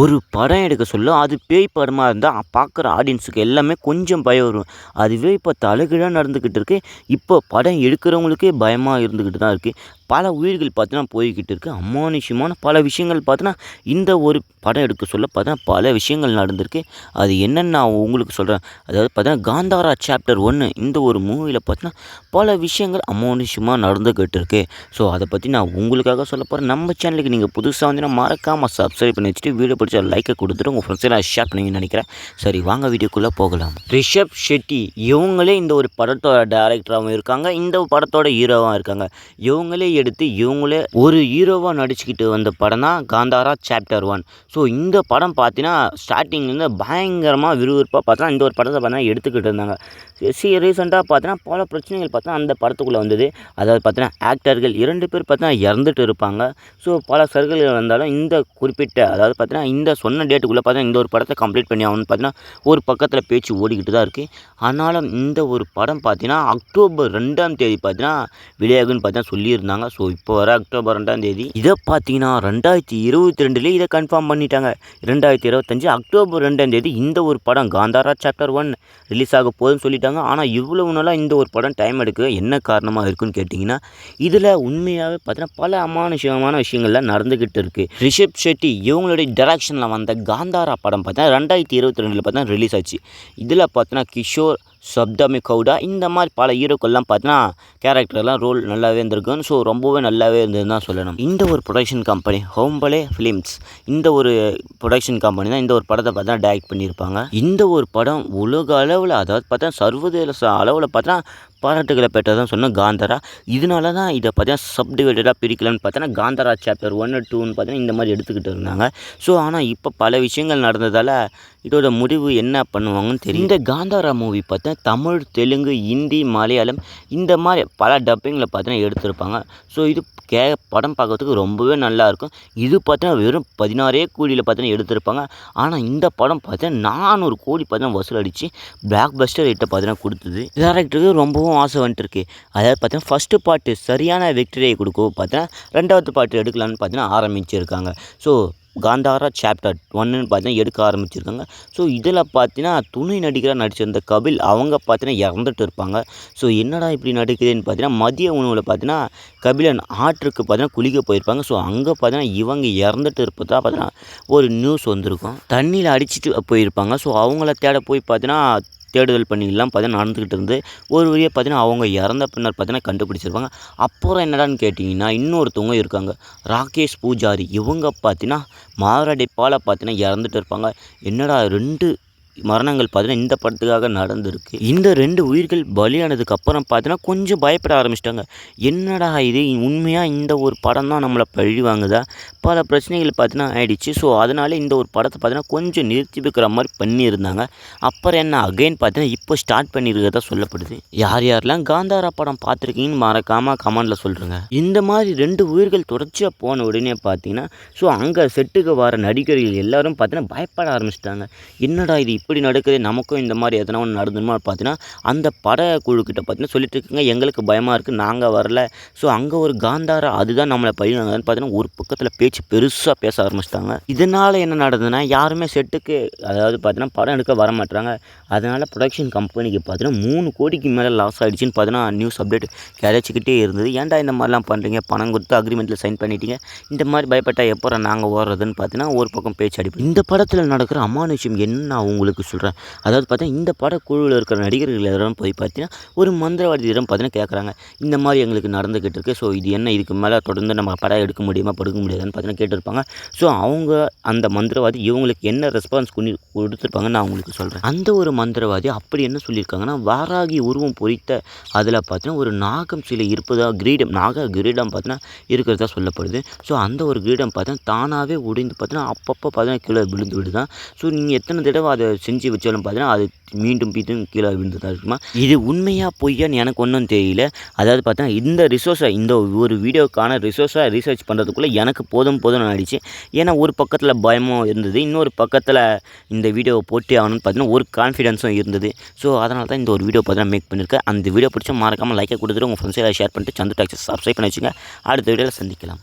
ஒரு படம் எடுக்க சொல்ல அது பேய் படமாக இருந்தால் பார்க்குற ஆடியன்ஸுக்கு எல்லாமே கொஞ்சம் பயம் வரும். அதுவே இப்போ தலைகீழாக நடந்துக்கிட்டு இருக்கு. இப்போ படம் எடுக்கிறவங்களுக்கே பயமாக இருந்துக்கிட்டு தான் இருக்குது பல உயிர்கள் பார்த்தீங்கன்னா போய்கிட்டு இருக்குது அமானுஷ்யமான பல விஷயங்கள் பார்த்தீங்கன்னா இந்த ஒரு படம் எடுக்க சொல்ல பார்த்தீங்கன்னா பல விஷயங்கள் நடந்திருக்கு. அது என்னென்னு நான் உங்களுக்கு சொல்கிறேன் அதாவது பார்த்தீங்கன்னா காந்தாரா சாப்டர் ஒன்று இந்த ஒரு மூவியில் பார்த்தீங்கன்னா பல விஷயங்கள் அமானுஷ்யமாக நடந்துக்கிட்டு இருக்கு ஸோ அதை பற்றி நான் உங்களுக்காக சொல்ல போகிறேன் நம்ம சேனலுக்கு நீங்கள் புதுசாக வந்து மறக்காமல் சப்ஸ்கிரைப் பண்ணி வச்சுட்டு வீடியோ பிடிச்ச லைக்கை கொடுத்துட்டு உங்கள் ஃப்ரெண்ட்ஸ் எல்லாம் ஷேர் பண்ணிங்கன்னு நினைக்கிறேன். சரி வாங்க வீடியோக்குள்ளே போகலாம். ரிஷப் ஷெட்டி இவங்களே இந்த ஒரு படத்தோட டேரக்டராகவும் இருக்காங்க. இந்த படத்தோட ஹீரோவாகவும் இருக்காங்க. இவங்களே எடுத்து இவங்களே ஒரு ஹீரோவாக நடிச்சுக்கிட்டு வந்த படம் தான் காந்தாரா சாப்டர் ஒன் ஸோ இந்த படம் பார்த்தீங்கன்னா ஸ்டார்டிங்லேருந்து பயங்கரமாக விறுவிறுப்பாக பார்த்தா இந்த ஒரு படத்தை பார்த்தா எடுத்துக்கிட்டு இருந்தாங்க. சி ரீசெண்டாக பார்த்தீங்கன்னா பல பிரச்சனைகள் பார்த்தா அந்த படத்துக்குள்ளே வந்தது. அதாவது பார்த்தீங்கன்னா ஆக்டர்கள் இரண்டு பேர் பார்த்தீங்கன்னா இறந்துட்டு இருப்பாங்க. ஸோ பல சர்க்கிள்கள் வந்தாலும் இந்த குறிப்பிட்ட அதாவது பார்த்தீங்கன்னா இந்த சொன்ன டேட்டுக்குள்ளே பார்த்தீங்கன்னா இந்த ஒரு படத்தை கம்ப்ளீட் பண்ணி ஆகணும்னு பார்த்தீங்கன்னா ஒரு பக்கத்தில் பேச்சு ஓடிக்கிட்டு தான் இருக்குது ஆனாலும் இந்த ஒரு படம் பார்த்தீங்கன்னா அக்டோபர் ரெண்டாம் தேதி பார்த்தீங்கன்னா வெளியாகுன்னு பார்த்தீங்கன்னா சொல்லியிருந்தாங்க. ஸோ இப்போ வர அக்டோபர் ரெண்டாம் தேதி இதை பார்த்தீங்கன்னா ரெண்டாயிரத்தி இருபத்தி ரெண்டுலேயே இதை கன்ஃபார்ம் பண்ணிட்டாங்க. ரெண்டாயிரத்தி இருபத்தஞ்சு அக்டோபர் ரெண்டாம் தேதி இந்த ஒரு படம் காந்தாரா சாப்டர் ஒன் ரிலீஸ் ஆக போகுதுன்னு சொல்லிட்டாங்க. ஆனால் இவ்வளவு நாளாக இந்த ஒரு படம் டைம் எடுக்க என்ன காரணமாக இருக்குன்னு கேட்டிங்கன்னா இதில் உண்மையாகவே பார்த்தீங்கன்னா பல அமானுஷமான விஷயங்கள்லாம் நடந்துக்கிட்டு இருக்குது ரிஷப் ஷெட்டி இவங்களுடைய டேரக்ஷனில் வந்த காந்தாரா படம் பார்த்தீங்கன்னா ரெண்டாயிரத்தி இருபத்தி ரெண்டில் பார்த்தீங்கன்னா ரிலீஸ் ஆச்சு. இதில் பார்த்தீங்கன்னா கிஷோர் சப்தமி கவுடா இந்த மாதிரி பல ஹீரோக்கள்லாம் பார்த்தீங்கன்னா கேரக்டர்லாம் ரோல் நல்லாவே இருந்திருக்கும் ஸோ ரொம்பவே நல்லாவே இருந்ததுன்னு தான் சொல்லணும். இந்த ஒரு ப்ரொடக்ஷன் கம்பெனி ஹோம்பலே ஃபிலிம்ஸ் இந்த ஒரு ப்ரொடக்ஷன் கம்பெனி தான் இந்த ஒரு படத்தை பார்த்தா டைரக்ட் பண்ணியிருப்பாங்க. இந்த ஒரு படம் உலக அளவில் அதாவது பார்த்தா சர்வதேச அளவில் பார்த்தா பாராட்டுகளை பெற்றதான் சொன்னால் காந்தாரா. இதனால தான் இதை பார்த்தீங்கன்னா சப்டிவைடடாக பிரிக்கலான்னு பார்த்தீங்கன்னா காந்தாரா சாப்டர் ஒன்று டூன்னு பார்த்தீங்கன்னா இந்த மாதிரி எடுத்துக்கிட்டு இருந்தாங்க. ஸோ ஆனால் இப்போ பல விஷயங்கள் நடந்ததால் இதோட முடிவு என்ன பண்ணுவாங்கன்னு தெரியும் இந்த காந்தாரா மூவி பார்த்தா தமிழ் தெலுங்கு ஹிந்தி மலையாளம் இந்த மாதிரி பல டப்பிங்கில் பார்த்தீங்கன்னா எடுத்திருப்பாங்க. ஸோ இது கே படம் பார்க்கறதுக்கு ரொம்பவே நல்லாயிருக்கும் இது பார்த்தீங்கன்னா வெறும் பதினாறே கோடியில் பார்த்தீங்கன்னா எடுத்திருப்பாங்க. ஆனால் இந்த படம் பார்த்தீங்கன்னா நானூறு கோடி பார்த்தீங்கன்னா வசூல் அடித்து பிளாக் பஸ்டர் ரேட்டை பார்த்தீங்கன்னா கொடுத்தது. டேரக்டருக்கு ரொம்பவும் ஆசை வந்துட்டுருக்கு. அதாவது பார்த்தீங்கன்னா ஃபஸ்ட்டு பாட்டு சரியான வெக்டரியை கொடுக்கவும் பார்த்தீங்கன்னா ரெண்டாவது பாட்டு எடுக்கலான்னு பார்த்தீங்கன்னா ஆரம்பிச்சிருக்காங்க. ஸோ காந்தாரா சாப்டர் ஒன்றுன்னு பார்த்தீங்கன்னா எடுக்க ஆரம்பிச்சிருக்காங்க. ஸோ இதில் பார்த்தீங்கன்னா துணை நடிகராக நடிச்சிருந்த கபில் அவங்க பார்த்தீங்கன்னா இறந்துட்டு இருப்பாங்க. ஸோ என்னடா இப்படி நடிக்குதுன்னு பார்த்தீங்கன்னா மதிய உணவில் பார்த்தீங்கன்னா கபிலன் ஆற்றுக்கு பார்த்தீங்கன்னா குளிக்க போயிருப்பாங்க. ஸோ அங்கே பார்த்தீங்கன்னா இவங்க இறந்துட்டு இருப்பதா பார்த்தீங்கன்னா ஒரு நியூஸ் வந்திருக்கும். தண்ணியில் அடிச்சுட்டு போயிருப்பாங்க. ஸோ அவங்கள தேட போய் பார்த்தீங்கன்னா தேடுதல் பணிகள்லாம் பார்த்தீங்கன்னா நடந்துக்கிட்டு இருந்து ஒரு வழியாக பார்த்தீங்கன்னா அவங்க இறந்த பின்னர் பார்த்தீங்கன்னா கண்டுபிடிச்சிருப்பாங்க. அப்புறம் என்னடான்னு கேட்டிங்கன்னா இன்னொருத்தவங்க இருக்காங்க. ராகேஷ் பூஜாரி இவங்க பார்த்தீங்கன்னா மாரடைப்பால் பார்த்தீங்கன்னா இறந்துட்டு இருப்பாங்க. என்னடா ரெண்டு மரணங்கள் பார்த்தீங்கன்னா இந்த படத்துக்காக நடந்திருக்கு. இந்த ரெண்டு உயிர்கள் பலியானதுக்கு அப்புறம் பார்த்தீங்கன்னா கொஞ்சம் பயப்பட ஆரம்பிச்சிட்டாங்க. என்னடா இது? உண்மையாக இந்த ஒரு படம் தான் நம்மளை பழி வாங்குதா? பல பிரச்சனைகள் பார்த்தீங்கன்னா ஆயிடுச்சு. ஸோ அதனால இந்த ஒரு படத்தை பார்த்தீங்கன்னா கொஞ்சம் நிறுத்தி வைக்கிற மாதிரி பண்ணியிருந்தாங்க. அப்புறம் என்ன அகைன் பார்த்தீங்கன்னா இப்போ ஸ்டார்ட் பண்ணியிருக்கிறதா சொல்லப்படுது. யார் யாரெல்லாம் காந்தாரா படம் பார்த்துருக்கீங்கன்னு மறக்காமல் கமெண்டில் சொல்கிறேங்க இந்த மாதிரி ரெண்டு உயிர்கள் தொடர்ச்சியாக போன உடனே பார்த்தீங்கன்னா ஸோ அங்கே செட்டுக்கு வர நடிகர்கள் எல்லாரும் பார்த்தீங்கன்னா பயப்பட ஆரம்பிச்சிட்டாங்க. என்னடா இது இப்படி நடக்குது நமக்கும் இந்த மாதிரி எதனா ஒன்று நடந்துமா பார்த்தீங்கன்னா அந்த பட குழுக்கிட்ட பார்த்தீங்கன்னா சொல்லிட்டு இருக்குங்க எங்களுக்கு பயமாக இருக்குது நாங்கள் வரல. ஸோ அங்கே ஒரு காந்தாரா அதுதான் நம்மளை பழி வாங்குதுன்னு பார்த்தீங்கன்னா ஒரு பக்கத்தில் பேச்சு பெருசாக பேச ஆரம்பிச்சிட்டாங்க. இதனால் என்ன நடந்ததுன்னா யாருமே செட்டுக்கு அதாவது பார்த்தீங்கன்னா படம் எடுக்க வர மாட்டாங்க அதனால் ப்ரொடக்ஷன் கம்பெனிக்கு பார்த்தீங்கன்னா மூணு கோடிக்கு மேலே லாஸ் ஆகிடுச்சின்னு பார்த்தீங்கன்னா நியூஸ் அப்டேட் கிடைச்சிக்கிட்டே இருந்தது. ஏன்டா இந்த மாதிரிலாம் பண்ணுறீங்க பணம் கொடுத்து அக்ரிமெண்ட்டில் சைன் பண்ணிட்டீங்க. இந்த மாதிரி பயப்பட்டால் எப்போ நாங்கள் ஓடுறதுன்னு பார்த்தீங்கன்னா ஒரு பக்கம் பேச்சு அடிப்போம் இந்த படத்தில் நடக்கிற அமானுஷம் என்ன? உங்களுக்கு உங்களுக்கு சொல்கிறேன் அதாவது பார்த்தீங்கன்னா இந்த படக்குழுவில் இருக்கிற நடிகர்கள் எல்லாரும் போய் பார்த்தீங்கன்னா ஒரு மந்திரவாதியிடம் பார்த்தீங்கன்னா கேட்குறாங்க இந்த மாதிரி எங்களுக்கு நடந்துக்கிட்டு இருக்கு. ஸோ இது என்ன? இதுக்கு மேலே தொடர்ந்து நம்ம படம் எடுக்க முடியுமா? படுக்க முடியாதுன்னு பார்த்தீங்கன்னா கேட்டிருப்பாங்க. ஸோ அவங்க அந்த மந்திரவாதி இவங்களுக்கு என்ன ரெஸ்பான்ஸ் பண்ணி கொடுத்துருப்பாங்கன்னு நான் உங்களுக்கு சொல்கிறேன் அந்த ஒரு மந்திரவாதி அப்படி என்ன சொல்லியிருக்காங்கன்னா வாராகி உருவம் பொறித்த அதில் பார்த்தீங்கன்னா ஒரு நாகம் சிலை இருப்பதாக கிரீடம் நாக கிரீடம் பார்த்தீங்கன்னா இருக்கிறதா சொல்லப்படுது. ஸோ அந்த ஒரு கிரீடம் பார்த்தீங்கன்னா தானாகவே உடைந்து பார்த்தீங்கன்னா அப்பப்போ பார்த்தீங்கன்னா கீழே விழுந்து விடுதான். ஸோ நீங்கள் எத்தனை தடவை அதை செஞ்சு வச்சாலும் பார்த்தீங்கன்னா அது மீண்டும் மீண்டும் கீழே விழுந்ததாக இருக்குமா? இது உண்மையாக பொய்யான்னு எனக்கு ஒன்றும் தெரியல. அதாவது பார்த்தீங்கன்னா இந்த ரிசோர்ஸை இந்த ஒரு வீடியோக்கான ரிசோர்ஸை ரீசர்ச் பண்ணுறதுக்குள்ளே எனக்கு போதும் போதும் ஆயிடுச்சு. ஏன்னா ஒரு பக்கத்தில் பயமும் இருந்தது இன்னொரு பக்கத்தில் இந்த வீடியோவை போட்டி ஆகணும்னு பார்த்தீங்கன்னா ஒரு கான்ஃபிடென்ஸும் இருந்தது. ஸோ அதனால தான் இந்த ஒரு வீடியோ பார்த்தீங்கன்னா மேக் பண்ணியிருக்கேன் அந்த வீடியோ பிடிச்சா மறக்காமல் லைக்கை கொடுத்துட்டு உங்கள் ஃப்ரெண்ட்ஸ் ஷேர் பண்ணிட்டு சந்து டாக்ஸை சப்ஸ்கிரைப் பண்ணி வச்சுங்க. அடுத்த வீடியோவில் சந்திக்கலாம்.